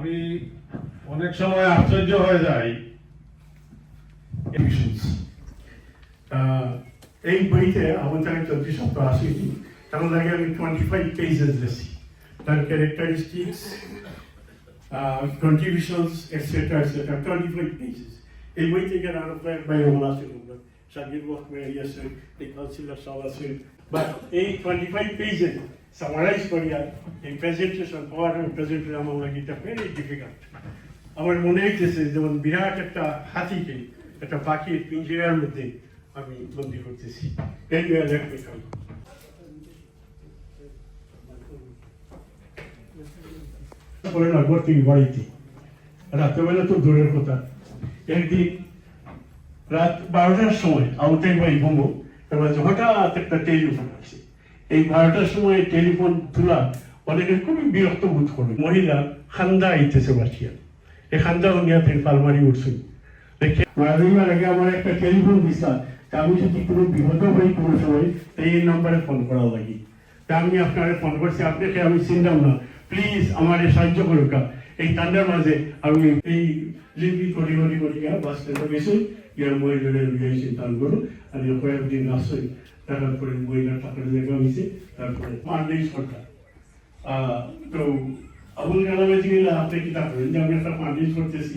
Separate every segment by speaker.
Speaker 1: আমি অনেক সময় আশ্চর্য হয়ে যাই।
Speaker 2: emissions. Uh, এই বইতে আমার জানি চৌত্রিশ সপ্তাহ আসেনি। তার লাগে আমি টোয়েন্টি ফাইভ পেজেস লেছি তার characteristics contributions etcetera etcetera twenty five pages এই বই থেকে আরও কয়েক ভাই ওগুলো আছে শাকির বহমেরি আছে এই কাউন্সিলর সব আছে। বাট এই টোয়েন্টি ফাইভ পেজে সামারাইজ করিয়া এই প্রেজেন্টেশন পাওয়ার প্রেজেন্টেশন আমার লাগে এটা ভেরি ডিফিকাল্ট আমার মনে হইতেছে যেমন বিরাট একটা হাতিকে একটা পাখির পিঞ্জিরার মধ্যে আমি বন্দি করতেছি ঘর থেকে বাড়িতে রাত্রেবেলা তো দূরের কথা একদিন রাত বারোটার সময় আউটের বাই ঘুমো এবার হঠাৎ একটা টেলিফোন আসে এই বারোটার সময় টেলিফোন তোলা অনেকে খুবই বিরক্ত বোধ করে। মহিলা খান্দা আইতেছে বাসিয়া এই খান্দা উনিয়া থেকে পালমারি উঠছে। দেখে আগে আমার একটা টেলিফোন আমি যদি কোনো বিপদ কোনো সময় এই নম্বরে ফোন করা লাগি। তা আমি আপনারে ফোন করছি, আপনাকে আমি চিনতাম না। প্লিজ আমারে সাহায্য করুক। এই ঠান্ডার মাঝে আমি এই লিপি করি করি করি স্ট্যান্ডে গেছি ইয়ার মহিলাদের গিয়েছি দান করু আর কয়েকদিন আসই তারপরে মহিলার টাকার জায়গা হয়েছে তারপরে মানলেই সরকার আহ, তো আবুল কালামে জিগেলা আপনি কি তা করেন যে আমি একটা পান্ডিশ করতেছি?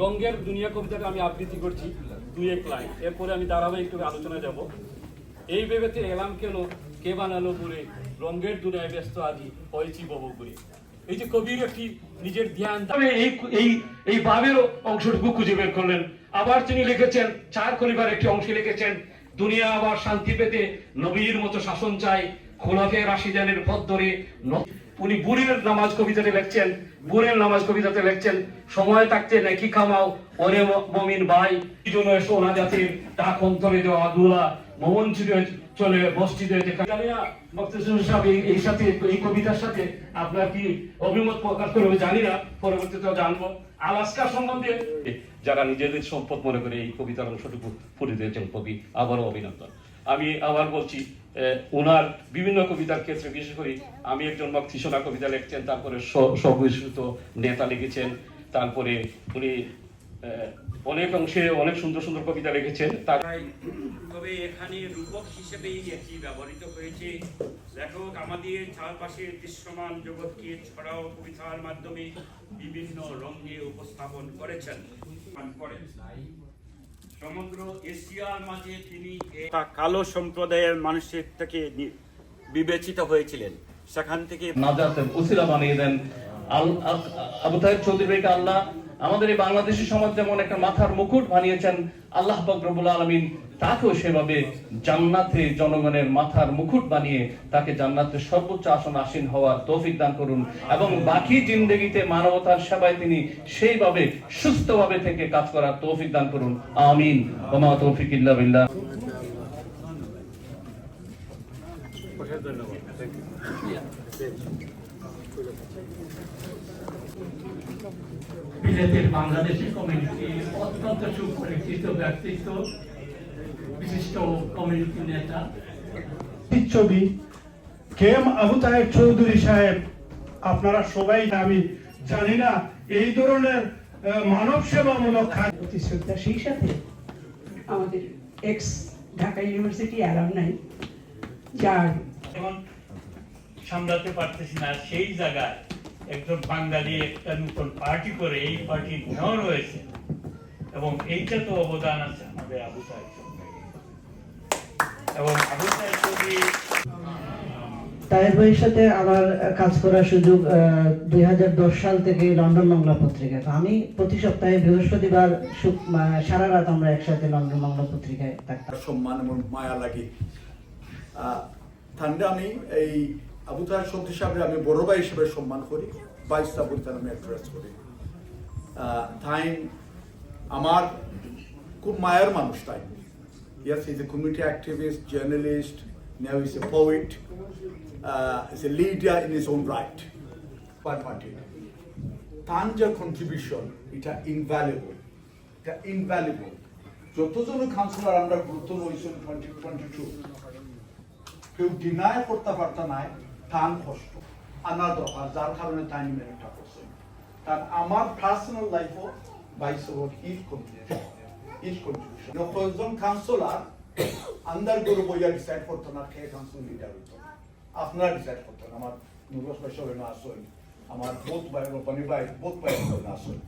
Speaker 3: রঙ্গের দুনিয়া কবিতাটা আমি আবৃত্তি করছি দুই এক লাইন। এরপরে আমি ধারাবাহিক একটু আলোচনা যাব। এই ভেবেতে এলাম কেন? কে বানালো বলে? রঙ্গের দুনিয়ায় ব্যস্ত আজি হয়েছি ববগুড়ি এই যে কবির একটি নিজের ধ্যান এই এই এই ভাবের অংশটুকু খুঁজে বের করলেন। আবার তিনি লিখেছেন, চার খলিফার একটি অংশে লিখেছেন, দুনিয়া আবার শান্তি পেতে নবীর মতো শাসন চাই। খোলাফে রাশিদানের পথ ধরে উনি বুড়ের নামাজ কবিতাতে লিখছেন, বুড়ের নামাজ কবিতাতে লিখছেন, সময় থাকতে নাকি খামাও, ওরে মমিন ভাই জন্য সোনা জাতির ডাক অন্তরে দেওয়া দুলা মমন চলে মসজিদে দেখা জানি না সাহেব এই সাথে, এই কবিতার সাথে আপনার কি অভিমত প্রকাশ করবে জানি না, পরবর্তীতে জানব। আলাস্কা সম্বন্ধে যারা নিজেদের সম্পদ মনে করে এই কবিতার অংশটুকু ফুটে দিয়েছেন কবি, আবারও অভিনন্দন। আমি আবার বলছি ওনার বিভিন্ন কবিতার ক্ষেত্রে, বিশেষ করে আমি একজন মক্তিসোনা কবিতা লিখছেন, তারপরে সবিশ্রুত নেতা লিখেছেন, তারপরে উনি অনেক অংশে অনেক সুন্দর সুন্দর কবিতা লিখেছেন, তার
Speaker 4: তবে এখানে রূপক হিসেবেই এটি ব্যবহৃত হয়েছে লেখক আমাদের চারপাশের দৃশ্যমান জগৎকে ছড়াও কবিতার মাধ্যমে বিভিন্ন রঙে উপস্থাপন করেছেন করেন। সমগ্র এশিয়ার মাঝে তিনি তা কালো সম্প্রদায়ের মানুষের থেকে বিবেচিত হয়েছিলেন। সেখান থেকে
Speaker 5: নাজাতের উসিলা বানিয়ে দেন। আবু তাহের চৌধুরী আল্লাহ আমাদের এই বাংলাদেশি সমাজ যেমন একটা মাথার মুকুট বানিয়েছেন আল্লাহ বকরবুল আলমিন তাকেও সেভাবে জান্নাতে জনগণের মাথার মুকুট বানিয়ে তাকে জান্নাতের সর্বোচ্চ আসন আসীন হওয়ার তৌফিক দান করুন এবং বাকি জিন্দগিতে মানবতার সেবায় তিনি সেইভাবে সুস্থভাবে থেকে কাজ করার তৌফিক দান করুন। আমিন। ওমা তৌফিক ইল্লা বিল্লাহ।
Speaker 6: বিলেতের বাংলাদেশি কমিউনিটি অত্যন্ত সুপরিচিত ব্যক্তিত্ব বিশিষ্ট কমিউনিটি নেতা।
Speaker 2: ছবি কে এম আবু তাহেব চৌধুরী সাহেব আপনারা সবাই আমি জানি না এই ধরনের মানব সেবামূলক কাজ
Speaker 7: প্রতি শ্রদ্ধা সেই সাথে আমাদের এক্স ঢাকা ইউনিভার্সিটি অ্যালামনাই যার
Speaker 8: এখন সামলাতে পারতেছি না। সেই জায়গায় একজন বাঙালি একটা নতুন পার্টি করে এই পার্টির ন রয়েছে এবং এইটা তো অবদান আছে আমাদের আবু সাহেব এবং আবু সাহেব চৌধুরী
Speaker 9: তাহের ভাইয়ের সাথে আমার কাজ করার সুযোগ দুই হাজার দশ সাল থেকে লন্ডন বাংলা পত্রিকায়। আমি প্রতি সপ্তাহে বৃহস্পতিবার সারা রাত আমরা একসাথে লন্ডন বাংলা পত্রিকায় থাকতাম।
Speaker 10: সম্মান এবং মায়া লাগে। ঠান্ডা আমি এই আবু তাহের সত্যি সাহেবের আমি বড় ভাই হিসেবে সম্মান করি বাইশটা বলতে আমি অ্যাড্রেস করি তাই আমার খুব মায়ের মানুষ তাই Yes, he's a community activist, journalist, now he's a poet, uh, he's a leader in his own right. Party. তার যে কন্ট্রিবিউশন এটা ইনভ্যালুয়েবল এটা ইনভ্যালুয়েবল যতজন কাউন্সিলর আমরা গুরুত্ব রয়েছেন টোয়েন্টি টোয়েন্টি টু কেউ ডিনায় করতে পারত নাই টান কষ্ট আনার দরকার যার কারণে টাইম মেনেজটা করছে কারণ আমার পার্সোনাল লাইফও বাইশ over his contribution his contribution কয়েকজন কাউন্সিলর আন্দার গরু বইয়া ডিসাইড করতো না, কে কাউন্সিল লিডার হইতো। আপনারা ডিসাইড করতেন, আমার নুরস ভাই সবাই না আসেন আমার বোধ ভাই রূপানি ভাই, বোধ ভাই না আসেন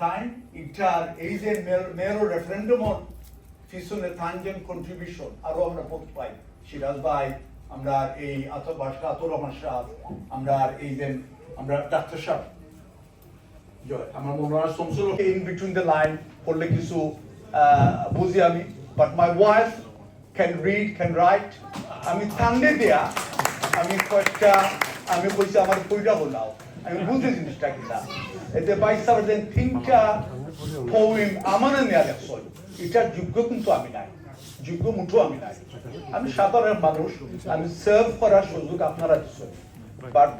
Speaker 10: তাই এটার এই যে মেয়র রেফারেন্ডামর পিছনে তানজেন কন্ট্রিবিউশন আরও আমরা বোধ পাই। সিরাজ ভাই আমরা এই আত ভাস্কর আতুর রহমান আমরা এই যে, আমরা ডাক্তার সাহ জয়। আমার সমসুল ইন বিটুইন দ্য লাইন পড়লে কিছু বুঝি আমি। But my wife can read can write আমি দেয়া। আমি কয়েকটা, আমি কইছি আমার বইটা বলাও। আমি বুঝি জিনিসটা কিনা। এতে বাইশ তিনটা পোয়েম আমার নেওয়া লেখছ। এটার যোগ্য কিন্তু আমি নাই। যোগ্য মুঠো আমি নাই। আমি সাধারণ মানুষ আমি সার্ভ করার সুযোগ আপনারা দিচ্ছেন। বাট